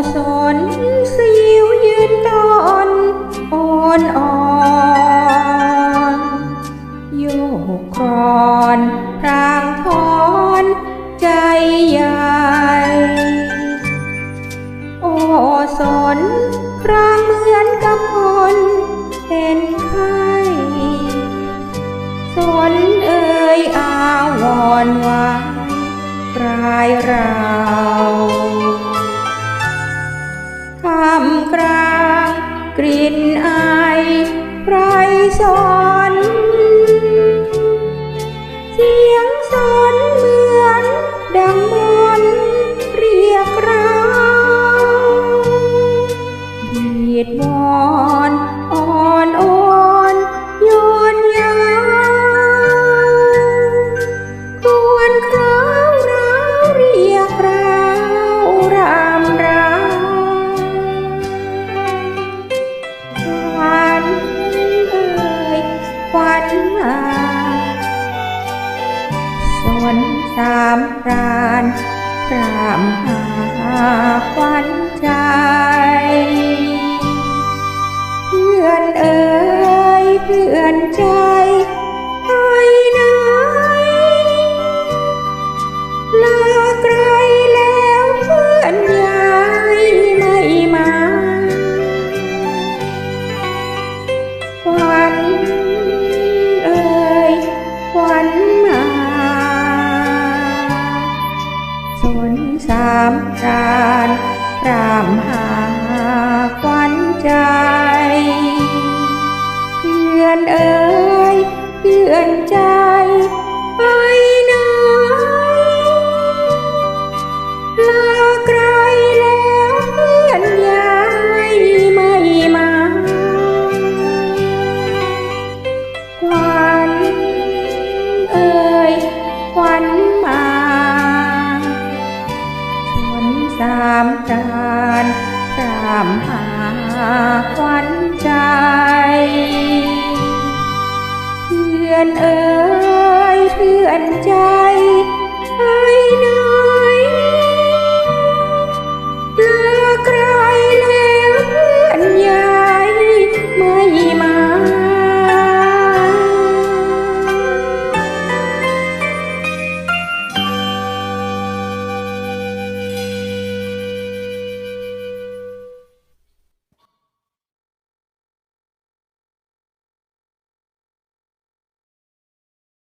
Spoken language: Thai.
อสนสยิวยืนตอนอ่อนอ่อนโยกครอนพรางพรใจใหญ่ โอสนพรางเหมือนกับคนเป็นข้า พรสนเสียงสนเหมือนดังมนเรียกเราดีดบอนอ่อนโอน สนสามปรานพรามหาควันใจเพื่อนเอ๋ยเพื่อนใจ สามกานพรามหาควันใจเพื่อนเอ๋ยเพื่อนใจไารานตามหา